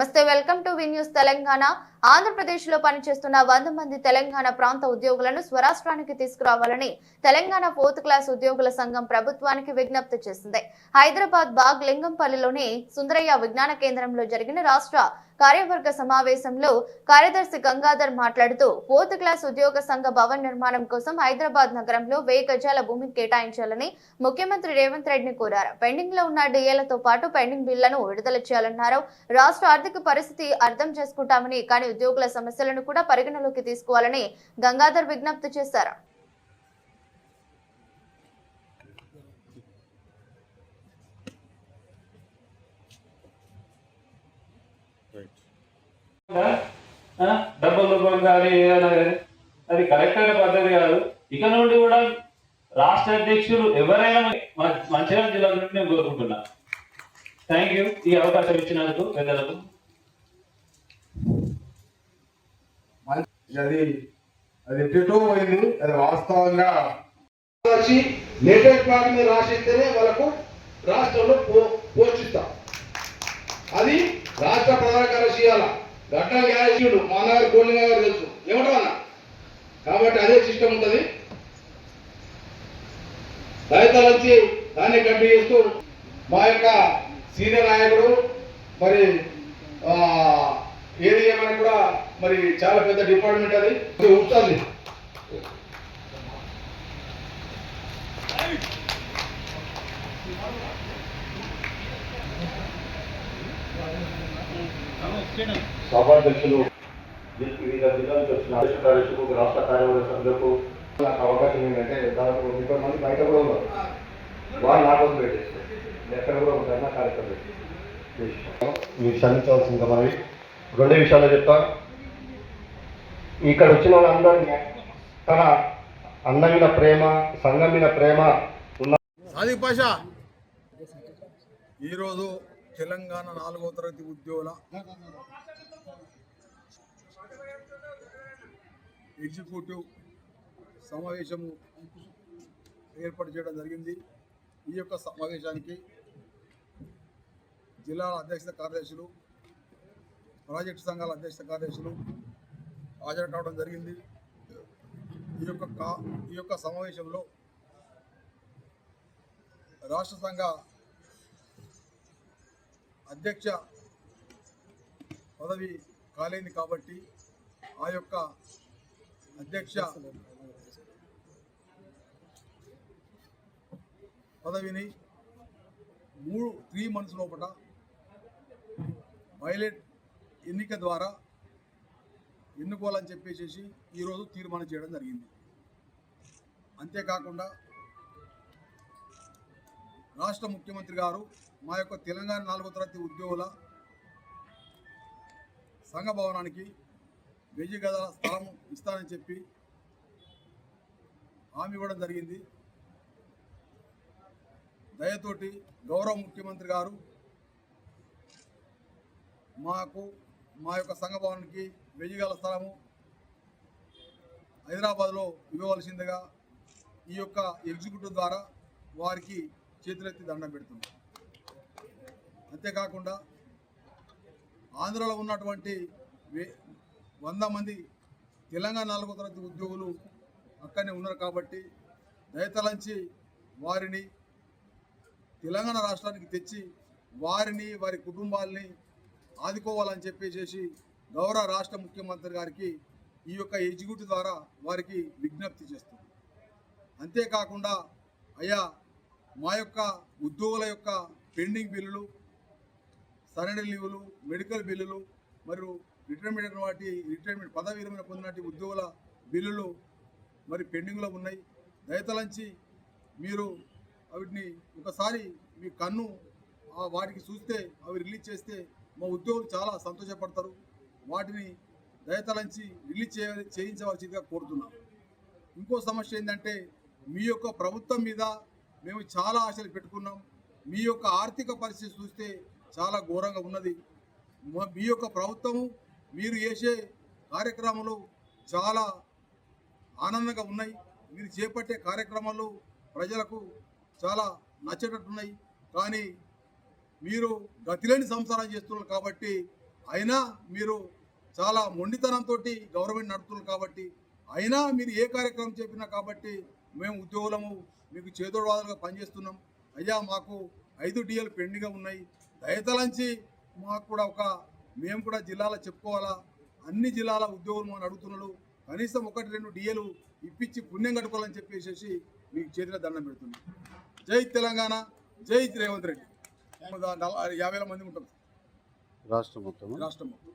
నమస్తే welcome to V news Telangana. ఆంధ్రప్రదేశ్లో పనిచేస్తున్న వంద మంది తెలంగాణ ప్రాంత ఉద్యోగులను స్వరాష్ట్రానికి తీసుకురావాలని తెలంగాణ ఫోర్త్ క్లాస్ ఉద్యోగుల సంఘం ప్రభుత్వానికి విజ్ఞప్తి చేసింది. హైదరాబాద్ బాగ్ లింగంపల్లిలోని సుందరయ్య విజ్ఞాన కేంద్రంలో జరిగిన రాష్ట్ర కార్యవర్గ సమావేశంలో కార్యదర్శి గంగాధర్ మాట్లాడుతూ ఫోర్త్ క్లాస్ ఉద్యోగ సంఘ భవన్ నిర్మాణం కోసం హైదరాబాద్ నగరంలో వెయ్యి గజాల భూమి కేటాయించాలని ముఖ్యమంత్రి రేవంత్ రెడ్డిని కోరారు. పెండింగ్లో ఉన్న డిఏలతో పాటు పెండింగ్ బిల్లను విడుదల చేయాలన్నారు. రాష్ట్ర ఆర్థిక పరిస్థితి అర్థం చేసుకుంటామని కానీ ఉద్యోగుల సమస్యలను కూడా పరిగణలోకి తీసుకోవాలని గంగాధర్ విజ్ఞప్తి చేశారు ఆ? కానీ ఏదైనా కానీ అది కరెక్ట్ అయిన పద్ధతి కాదు. ఇక నుండి కూడా రాష్ట్ర అధ్యక్షులు ఎవరైనా మన మంచిర్యాల జిల్లా నుండి నేను కోరుకుంటున్నా. థ్యాంక్ యూ ఈ అవకాశం ఇచ్చినందుకు పెద్దలకు. అది అది ఎటో పోయింది. అది వాస్తవంగా వచ్చి లేటెస్ట్ ప్లాట్ మీద రాసిస్తేనే వాళ్ళకు రాష్ట్రంలో పో పోషిస్తాం. అది రాష్ట్ర ప్రధాన కార్యదర్శి ఇవ్వాల గడ్డం మానగారు మా గారు తెలుసు. ఏమంటావు అన్న? కాబట్టి అదే సిస్టమ్ ఉంటుంది. రైతుల నుంచి దాన్ని కంటిన్యూ చేస్తూ మా యొక్క సీనియర్ నాయకుడు మరి ఏది ఏమైనా కూడా మరి చాలా పెద్ద డిపార్ట్మెంట్ అది. ఉంటుంది. Thank you. సభాధ్యక్షులు వివిధ జిల్లాలకు వచ్చిన దేశ కార్యదర్శులకు రాష్ట్ర కార్యవర్గ సభ్యులకు నాకు అవకాశం ఏంటంటే దాదాపు ముప్పై మంది బయట కూడా ఉన్నారు. వాళ్ళు నా కోసం పెట్టేస్తారు ఎక్కడ కూడా ఉంటారు నా కార్యక్రమం మీరు క్షమించవలసిందిగా మనవి రెండే విషయాలు చెప్తా. ఇక్కడ వచ్చిన వాళ్ళందరినీ తన అందమైన ప్రేమ సంఘం ప్రేమ ఉన్న సాదిక్ పాషా ఈరోజు తెలంగాణ నాలుగో తరగతి ఉద్యోగుల ఎగ్జిక్యూటివ్ సమావేశము ఏర్పాటు చేయడం జరిగింది. ఈ యొక్క సమావేశానికి జిల్లాల అధ్యక్ష కార్యదర్శులు ప్రాజెక్టు సంఘాల అధ్యక్ష కార్యదర్శులు హాజరు కావడం జరిగింది. ఈ యొక్క కా ఈ యొక్క సమావేశంలో రాష్ట్ర సంఘ అధ్యక్ష పదవి కాలేంది కాబట్టి ఆ యొక్క అధ్యక్ష పదవిని మూడు త్రీ మంత్స్ లోపల పైలట్ ఎన్నిక ద్వారా ఎన్నుకోవాలని చెప్పేసి ఈరోజు తీర్మానం చేయడం జరిగింది. అంతేకాకుండా రాష్ట్ర ముఖ్యమంత్రి గారు మా యొక్క తెలంగాణ నాలుగో తరగతి ఉద్యోగుల సంఘ భవనానికి వెయ్యి గదాల స్థలం ఇస్తానని చెప్పి హామీ ఇవ్వడం జరిగింది. దయతోటి గౌరవ ముఖ్యమంత్రి గారు మాకు మా యొక్క సంఘ భవనానికి వెయ్యి గల స్థలము హైదరాబాద్లో ఇవ్వవలసిందిగా ఈ యొక్క ఎగ్జిక్యూటివ్ ద్వారా వారికి చేతులెత్తి దండం పెడుతున్నారు అంతేకాకుండా ఆంధ్రలో ఉన్నటువంటి వే- వంద మంది తెలంగాణ నాలుగో తరగతి ఉద్యోగులు అక్కడనే ఉన్నారు కాబట్టి దయతలంచి వారిని తెలంగాణ రాష్ట్రానికి తెచ్చి వారిని వారి కుటుంబాలని ఆదుకోవాలని చెప్పేసి గౌరవ రాష్ట్ర ముఖ్యమంత్రి గారికి ఈ యొక్క ఎగ్జిక్యూటివ్ ద్వారా వారికి విజ్ఞప్తి చేస్తుంది అంతేకాకుండా అయ్యా మా యొక్క ఉద్యోగుల యొక్క పెండింగ్ బిల్లులు సరెండర్ లీవులు మెడికల్ బిల్లులు మరియు రిటైర్మెంట్ అయిన వాటి రిటైర్మెంట్ పదవి విరమణ పొందినటి ఉద్యోగుల బిల్లులు మరి పెండింగ్లో ఉన్నాయి. దయతలంచి మీరు వాటిని ఒకసారి మీ కన్ను ఆ వాటికి చూస్తే అవి రిలీజ్ చేస్తే మా ఉద్యోగులు చాలా సంతోషపడతారు. వాటిని దయతలంచి రిలీజ్ చేయ చేయించవలసిందిగా కోరుతున్నాం. ఇంకో సమస్య ఏంటంటే మీ యొక్క ప్రభుత్వం మీద మేము చాలా ఆశలు పెట్టుకున్నాం. మీ యొక్క ఆర్థిక పరిస్థితి చూస్తే చాలా ఘోరంగా ఉన్నది. మీ యొక్క ప్రభుత్వము మీరు చేసే కార్యక్రమాలు చాలా ఆనందంగా ఉన్నాయి. మీరు చేపట్టే కార్యక్రమాలు ప్రజలకు చాలా నచ్చేటట్టున్నాయి. కానీ మీరు గతిలేని సంసారం చేస్తున్నారు కాబట్టి అయినా మీరు చాలా మొండితనంతో గవర్నమెంట్ నడుపుతున్నారు కాబట్టి అయినా మీరు ఏ కార్యక్రమం చెప్పినా కాబట్టి మేము ఉద్యోగులము మీకు చేదోడవాదులుగా పనిచేస్తున్నాం. అయ్యా మాకు ఐదు డిఎల్ పెండింగ్గా ఉన్నాయి. దయతలంచి మాకు కూడా ఒక మేము కూడా జిల్లాలో చెప్పుకోవాలా? అన్ని జిల్లాల ఉద్యోగులు మనం అడుగుతున్నాడు కనీసం ఒకటి రెండు డిఏలు ఇప్పించి పుణ్యం కట్టుకోవాలని చెప్పేసి మీకు చేతిలో దండం పెడుతున్నాం. జై తెలంగాణ జై రేవంత్ రెడ్డి. యాభై మంది ఉంటాం రాష్ట్రం మొత్తం రాష్ట్రం మొత్తం.